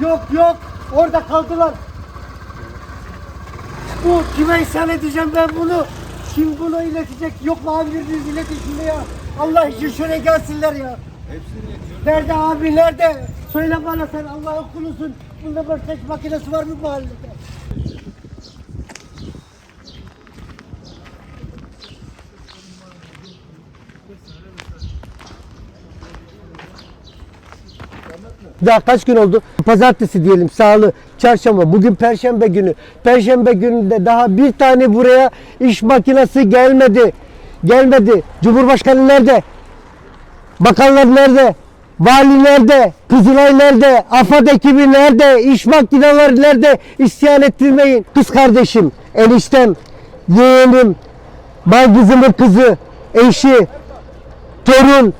Yok yok. Orada kaldılar. Bu kime isyan edeceğim ben bunu? Kim bunu iletecek? Yok mu abi biriniz iletin şunu ya. Allah için şuraya gelsinler ya. Nerede abi nerede? Söyle bana sen Allah'ın kulusun. Bunda seç makinesi var mı mahallede? Daha kaç gün oldu? Pazartesi diyelim, salı, çarşamba. Bugün perşembe günü. Perşembe gününde daha bir tane buraya iş makinesi gelmedi. Gelmedi. Cumhurbaşkanı nerede? Bakanlar nerede? Vali nerede? Kızılay nerede? AFAD ekibi nerede? İş makineleri nerede? İsyan ettirmeyin. Kız kardeşim, eniştem, yeğenim, bay kızımın kızı, eşi, torun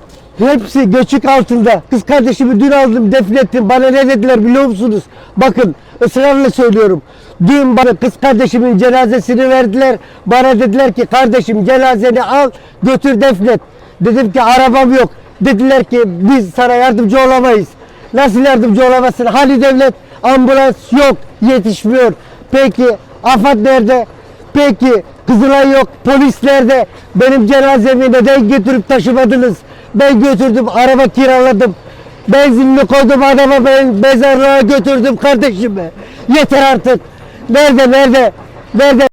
hepsi göçük altında. Kız kardeşimi dün aldım defnettim. Bana ne dediler biliyor musunuz? Bakın ısrarla söylüyorum. Dün bana kız kardeşimin cenazesini verdiler. Bana dediler ki kardeşim cenazeni al götür defnet. Dedim ki arabam yok. Dediler ki biz sana yardımcı olamayız. Nasıl yardımcı olamazsın? Hani devlet ambulans yok yetişmiyor. Peki AFAD nerede? Peki Kızılay yok, polis nerede? Benim cenazemi neden götürüp taşımadınız? Ben götürdüm, araba kiraladım. Benzinini koydum adama ben mezarlığa götürdüm kardeşimi. Yeter artık. Nerede, nerede? Nerede?